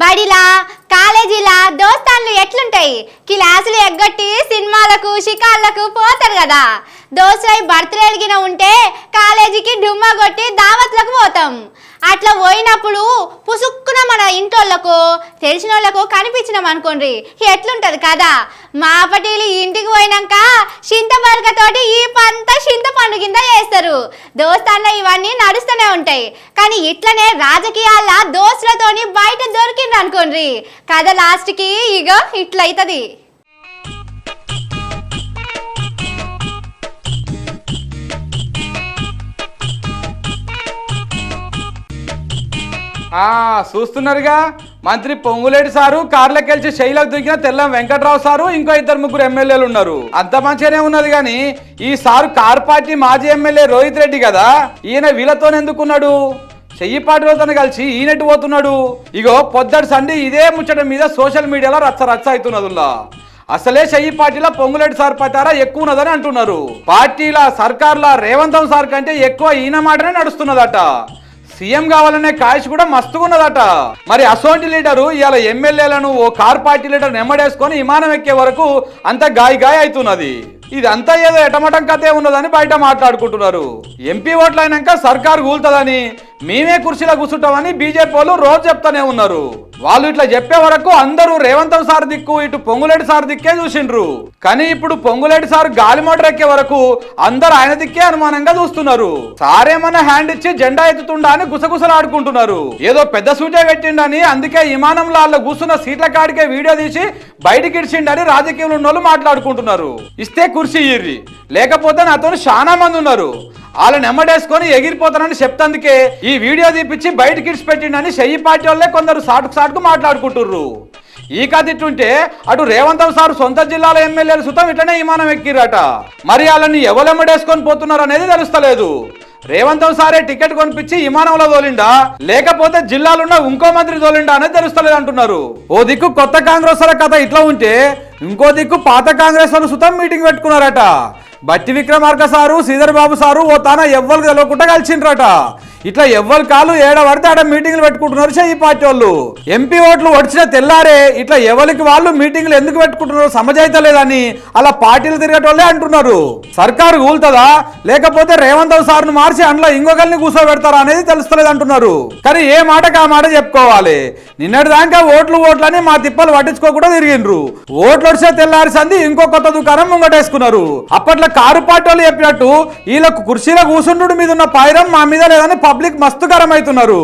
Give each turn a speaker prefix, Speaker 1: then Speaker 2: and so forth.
Speaker 1: బడిలా కాలేజీలా దోస్తాన్లు ఎట్లుంటాయి? క్లాసులు ఎగ్గొట్టి సినిమాలకు షికార్లకు పోతారు కదా. దోస్తులై బర్త్డే అడిగిన ఉంటే కాలేజీకి డుమ్మా కొట్టి దావత్లకు పోతాం. అట్లా పోయినప్పుడు పుసుక్కున మన ఇంటోళ్ళకు తెలిసిన వాళ్ళకు కనిపించినాం అనుకోండి ఎట్లుంటది కదా? మా పటీలు ఇంటికి పోయినాక చింతపరకతోటి ఈ పంత చింతపండుగ కింద చేస్తారు. దోస్తాన్లో ఇవన్నీ నడుస్తూనే ఉంటాయి. కానీ ఇట్లనే రాజకీయాల దోస్తులతోని బయట దొరికిండ్రు అనుకోండి కథ లాస్ట్కి ఇగో ఇట్లయితది.
Speaker 2: చూస్తున్నారుగా? మంత్రి పొంగులేటి సారు కార్లకెళ్ళి శైలకు దిగిన తెల్లం వెంకట్రావు సారు ఇంకో ఇద్దరు ముగ్గురు ఎమ్మెల్యేలు ఉన్నారు. అంత మంచిగానే ఉన్నది కానీ ఈ సారు కార్ పార్టీ మాజీ ఎమ్మెల్యే రోహిత్ రెడ్డి కదా ఈయన వీళ్ళతో ఎందుకున్నాడు? చెయ్యి పార్టీలతో కలిసి ఈయనట్టు పోతున్నాడు. ఇగో పొద్దటి సండి ఇదే ముచ్చట మీద సోషల్ మీడియాలో రచ్చ రచ్చ అవుతున్నదిలా అసలే చెయ్యి పార్టీలో పొంగులేటి సార్ పతారా ఎక్కువ ఉన్నదని అంటున్నారు. పార్టీల సర్కార్ల రేవంతం సార్ కంటే ఎక్కువ ఈయన మాటనే నడుస్తున్నదట. సీఎం కావాలనే కాయస్ కూడా మస్తుగున్నదట. మరి అసోంటి లీడరు ఇవాళ ఎమ్మెల్యేలను ఓ కార్ పార్టీ లీడర్ నెమ్మడేసుకొని విమానం ఎక్కే వరకు అంత గాయ గాయ అవుతున్నది ఇదంతా ఏదో ఎటమటం కథే ఉన్నదని బయట మాట్లాడుకుంటున్నారు. ఎంపీ ఓట్లైనాక సర్కార్ సర్కారు మేమే కుర్చీలో కూర్చుంటామని బీజేపీ వాళ్ళు రోజు చెప్తానే ఉన్నారు. వాళ్ళు ఇట్లా చెప్పే వరకు అందరూ రేవంతం సార్ దిక్కు ఇటు పొంగులేటి సార్ దిక్కే చూసిండ్రు. కానీ ఇప్పుడు పొంగులేటి సార్ గాలి మోటార్ ఎక్కే వరకు అందరు ఆయన దిక్కే అనుమానంగా చూస్తున్నారు. సారేమన్నా హ్యాండ్ ఇచ్చి జెండా ఎత్తుతుండా అని గుసగుసలాడుకుంటున్నారు. ఏదో పెద్ద సూటే పెట్టిండని అందుకే విమానంలో వాళ్ళ కూర్చున్న సీట్ల కాడికే వీడియో తీసి బయటికి ఇడిచిండని రాజకీయంలో ఉన్న వాళ్ళు మాట్లాడుకుంటున్నారు. ఇస్తే కుర్చీ ఇర్రి. లేకపోతే నాతో చాలా మంది ఉన్నారు. వాళ్ళని ఎమ్మడేసుకొని ఎగిరిపోతానని చెప్తందుకే ఈ వీడియో తీపిచ్చి బయట కిడ్స్ పెట్టిండని చెయ్యి పార్టీ వాళ్ళే కొందరు సాటుకు సాటుకు మాట్లాడుకుంటుర్రు. ఈ కథ ఇట్టుంటే అటు రేవంతం సార్ సొంత జిల్లాల ఎమ్మెల్యేలు సుతం ఇట్లనే విమానం ఎక్కిరట మరి వాళ్ళని ఎవలెమ్మడేసుకొని పోతున్నారు అనేది తెలుస్తలేదు. రేవంతం సారే టికెట్ కొనిపించి విమానంలో తోలిండా? లేకపోతే జిల్లాలున్న ఇంకో మంత్రి తోలిండా అనేది తెలుస్తలేదు అంటున్నారు. ఓ దిక్కు కొత్త కాంగ్రెస్ వాళ్ళ కథ ఇట్లా ఉంటే ఇంకో దిక్కు పాత కాంగ్రెస్ వాళ్ళు సుతం మీటింగ్ పెట్టుకున్నారట. బట్టి విక్రమార్క సారు శ్రీధర్ బాబు సారు ఓ తాన ఎవ్వరు తెలవకుండా కలిసిండ్రట. ఇట్లా ఎవరి కాలు ఏడ పడితే ఆడ మీటింగ్లు పెట్టుకుంటున్నారు ఈ పార్టీ వాళ్ళు. ఎంపీ ఓట్లు వచ్చిన తెల్లారే ఇట్లా ఎవరికి వాళ్ళు మీటింగ్లు ఎందుకు పెట్టుకుంటున్నారు? సమజైతలేదని అలా పార్టీలు తిరిగేటోళ్ళే అంటున్నారు. సర్కారు కూలుతుందా లేకపోతే రేవంత్ సార్ను మార్చి అందులో ఇంకొకరిని కూర్చోబెడతారా అనేది తెలుస్తలేదు అంటున్నారు. కానీ ఏ మాటకు ఆ మాట చెప్పుకోవాలి? నిన్నటి దాకా ఓట్లు ఓట్లని మా తిప్పలు పట్టించుకోకుండా తిరిగిండ్రు. ఓట్లు వడిసే తెల్లారి సంది ఇంకో కొత్త దుకాణం ముంగటేసుకున్నారు. అప్పట్లో కారు పార్టీ వాళ్ళు చెప్పినట్టు వీళ్ళకు కుర్చీలో కూర్చుండు మీద ఉన్న పాయిరం మా మీద లేదని పబ్లిక్ మస్తు గరం అవుతున్నారు